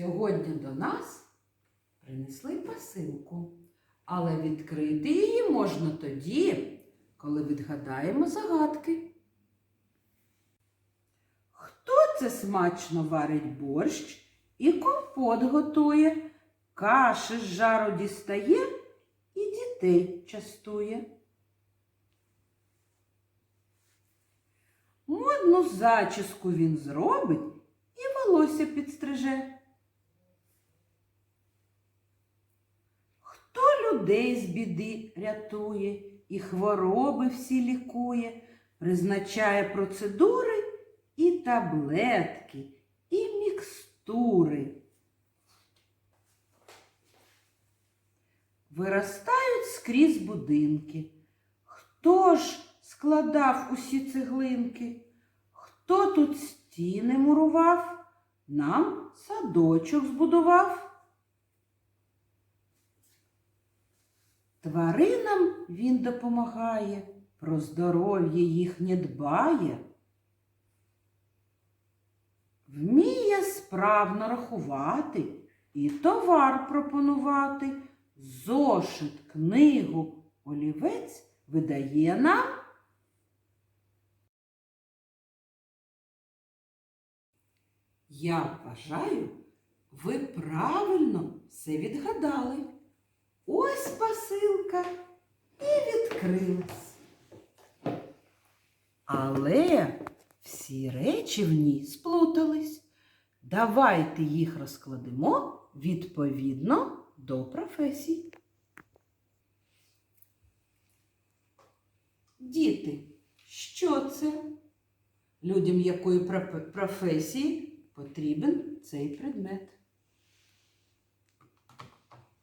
Сьогодні до нас принесли посилку, але відкрити її можна тоді, коли відгадаємо загадки. Хто це смачно варить борщ і компот готує, каші з жару дістає і дітей частує? Модну зачіску він зробить і волосся підстриже. Хто людей з біди рятує і хвороби всі лікує, призначає процедури і таблетки, і мікстури. Виростають скрізь будинки. Хто ж складав усі цеглинки? Хто тут стіни мурував, нам садочок збудував? Тваринам він допомагає, про здоров'я їхнє дбає. Вміє справно рахувати і товар пропонувати. Зошит, книгу, олівець видає нам. Я вважаю, ви правильно все відгадали. Ось посилка і відкрилась. Але всі речі в ній сплутались. Давайте їх розкладемо відповідно до професій. Діти, що це? Людям якої професії потрібен цей предмет?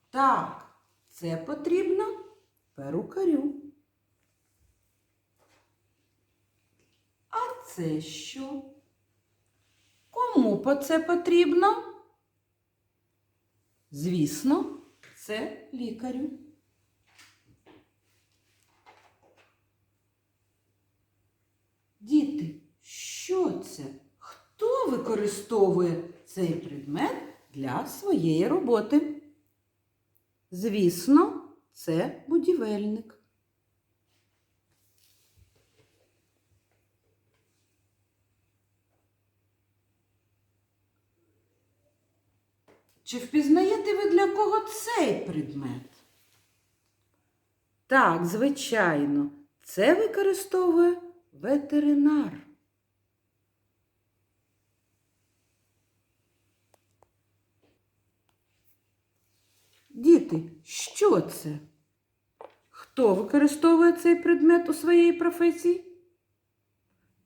Так, це потрібно перукарю. А це що? Кому по це потрібно? Звісно, це лікарю. Діти, що це? Хто використовує цей предмет для своєї роботи? Звісно, це будівельник. Чи впізнаєте ви для кого цей предмет? Так, звичайно, це використовує ветеринар. Діти, що це? Хто використовує цей предмет у своїй професії?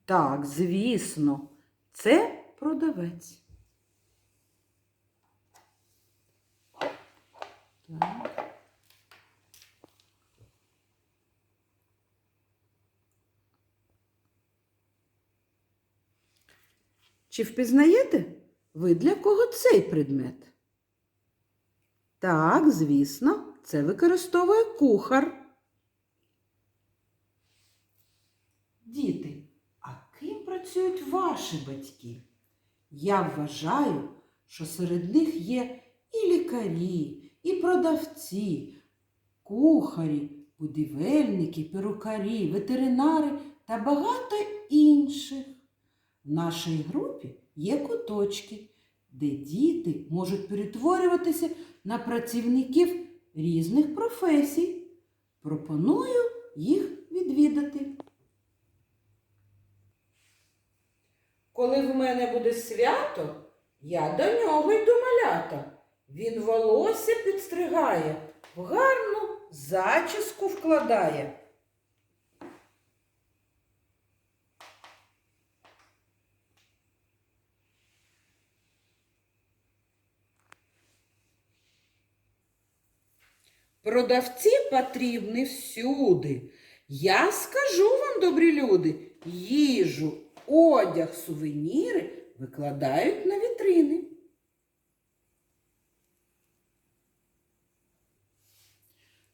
Так, звісно, це продавець. Так. Чи впізнаєте ви для кого цей предмет? Так, звісно, це використовує кухар. Діти, а ким працюють ваші батьки? Я вважаю, що серед них є і лікарі, і продавці, кухарі, будівельники, перукарі, ветеринари та багато інших. В нашій групі є куточки, де діти можуть перетворюватися на працівників різних професій. Пропоную їх відвідати. Коли в мене буде свято, я до нього йду малята. Він волосся підстригає, в гарну зачіску вкладає. Продавці потрібні всюди. Я скажу вам, добрі люди, їжу, одяг, сувеніри викладають на вітрини.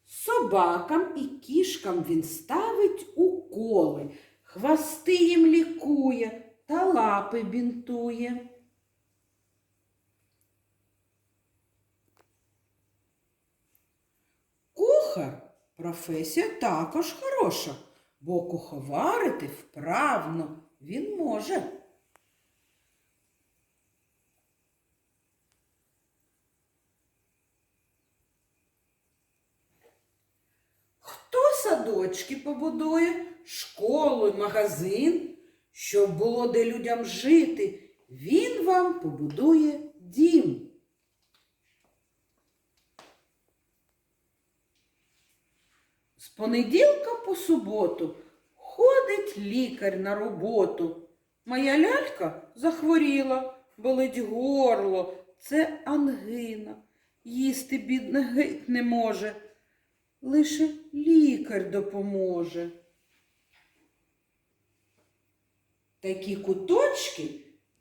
Собакам і кішкам він ставить уколи, хвости їм лікує та лапи бінтує. Кухар професія також хороша, бо куховарити вправно він може. Хто садочки побудує, школу магазин, щоб було де людям жити, він вам побудує дім. З понеділка по суботу ходить лікар на роботу. Моя лялька захворіла, болить горло, це ангина. Їсти бідна геть не може. Лише лікар допоможе. Такі куточки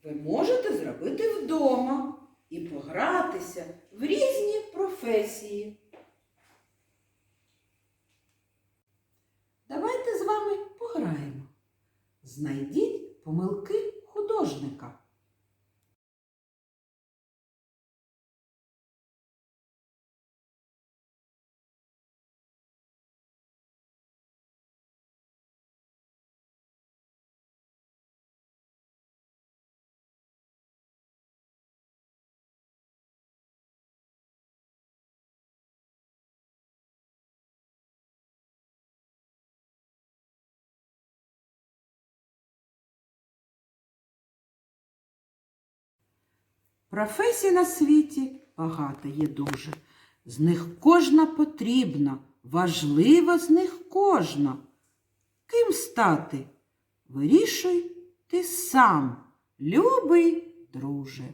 ви можете зробити вдома і погратися в різні професії. Давайте з вами пограємо. Знайдіть помилки художника. Професій на світі багато є дуже. З них кожна потрібна, важлива з них кожна. Ким стати? Вирішуй ти сам, любий друже.